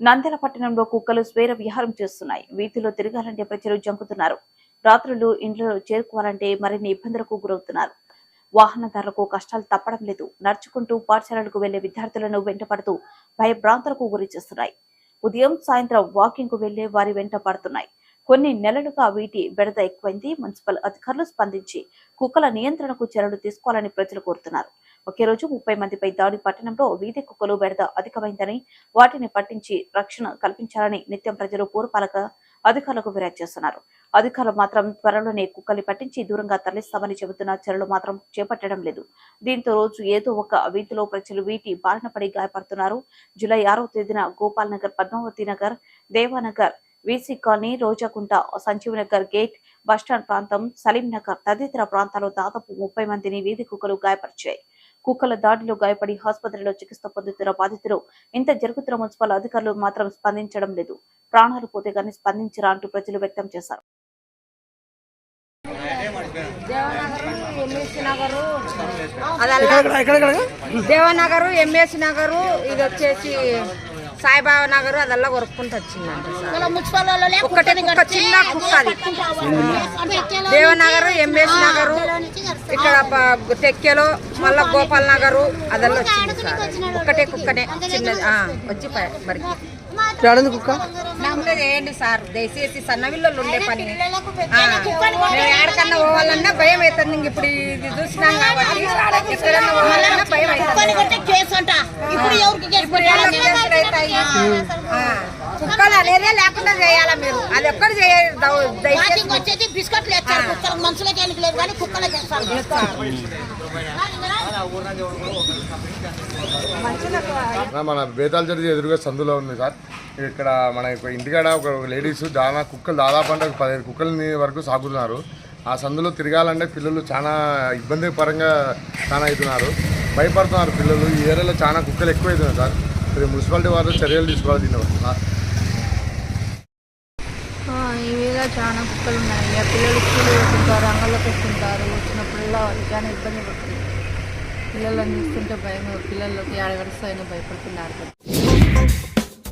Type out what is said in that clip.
నంద్యాల పట్టణంలో కుక్కలు స్వేర విహారం చేస్తున్నాయి. వీధిలో తిరగాలంటే ప్రజలు జంకుతున్నారు. రాత్రులు ఇంట్లో చేరుకోవాలంటే మరిన్ని ఇబ్బందులకు గురవుతున్నారు. వాహనదారులకు కష్టాలు తప్పడం లేదు. నడుచుకుంటూ పాఠశాలలకు వెళ్ళే విద్యార్థులను వెంటపడుతూ భయభ్రాంతులకు గురి చేస్తున్నాయి. ఉదయం సాయంత్రం వాకింగ్కు వెళ్ళే వారి వెంట పడుతున్నాయి. కొన్ని నెలలుగా వీటి బెడద ఎక్కువైంది. మున్సిపల్ అధికారులు స్పందించి కుక్కల నియంత్రణకు చర్యలు తీసుకోవాలని ప్రజలు కోరుతున్నారు. ఒకే రోజు ముప్పై మందిపై దాడి పట్టణంలో వీధి కుక్కలు బెడద అధికమైందని వాటిని పట్టించి రక్షణ కల్పించాలని నిత్యం ప్రజలు పూర్వపాలక అధికారులకు ఫిర్యాదు చేస్తున్నారు. అధికారులు మాత్రం త్వరలోనే కుక్కల్ని పట్టించి దూరంగా తరలిస్తామని చెబుతున్న చర్యలు మాత్రం చేపట్టడం లేదు. దీంతో రోజు ఏదో ఒక వీధిలో ప్రజలు వీటి బారిన పడి గాయపడుతున్నారు. జూలై ఆరవ తేదీన Gopal Nagar Padmavati Nagar Devanagar VC colony Rojakunta Sanjeev Nagar gate bus stand ప్రాంతం సలీం నగర్ తదితర ప్రాంతాల్లో దాదాపు ముప్పై మందిని వీధి కుక్కలు గాయపరిచాయి. కుక్కల దాడిలో గాయపడి ఆసుపత్రిలో చికిత్స పొందుతున్న బాధితులు ఇంత జరుగుతున్న మున్సిపల్ అధికారులు మాత్రం స్పందించడం లేదు. ప్రాణాలు పోతే గానీ స్పందించరా అంటూ ప్రజలు వ్యక్తం చేశారు. దేవనగరు ఎంఎస్సి నగరు ఇది వచ్చేసి సాయిబాబా నగరు అదల్లా కొరుక్కుంటూ వచ్చిందంట సార్. చిన్న కుక్క అది. దేవనగరు ఎంఎస్ నగరు ఇక్కడ తెక్కెలో మళ్ళా గోపాల్ నగరు అదల్లా వచ్చింది సార్. ఒక్కటే కుక్కనే చిన్నది. ఆ, వచ్చి మరికి ఏడంది కుక్క? నమ్మకం చేయండి సార్. దయచేసి సన్నవిల్లు ఉండే పని. మేము ఎక్కడికన్నా పోవాలన్నా భయం అవుతుంది. ఇంక ఇప్పుడు ఇది చూసినాం కాబట్టి ఎక్కడన్నా పోవాలన్నా భయం అవుతుంది. ఇప్పుడు కుక్కలు అనేదే లేకుండా చేయాలా మీరు? అది చేయాలి వచ్చేసి బిస్కెట్లు వేస్తారు కుక్కలకు మనుషులకి ఎందుకు లేదు కానీ కుక్కలకి వేస్తారు మన బేతాల జరిగి ఎదురుగా సందులో ఉంది సార్. ఇక్కడ మన ఇంటికాడ ఒక లేడీస్ చాలా కుక్కలు దాదాపు అంటే పదిహేను కుక్కలని వరకు సాగుతున్నారు. ఆ సందులో తిరగాలంటే పిల్లలు చాలా ఇబ్బంది పరంగా చాలా అవుతున్నారు. భయపడుతున్నారు పిల్లలు. ఈ ఏరియాలో చాలా కుక్కలు ఎక్కువ అవుతున్నాయి సార్. ఇది మున్సిపాలిటీ వారు చర్యలు తీసుకోవాలి దీనివల్ల. ఇవిగా ఈ మీద చాలా కుక్కలు ఉన్నాయి. ఇక పిల్లలు స్కూల్ వెళ్తుంటారు అంగళ్ళకి వస్తుంటారు వచ్చినప్పుడల్లా వాళ్ళు చాలా ఇబ్బంది పడుతుంది. పిల్లలను చూస్తుంటే భయం పిల్లలకి ఆడగడుస్తాయని భయపడుతున్నారు.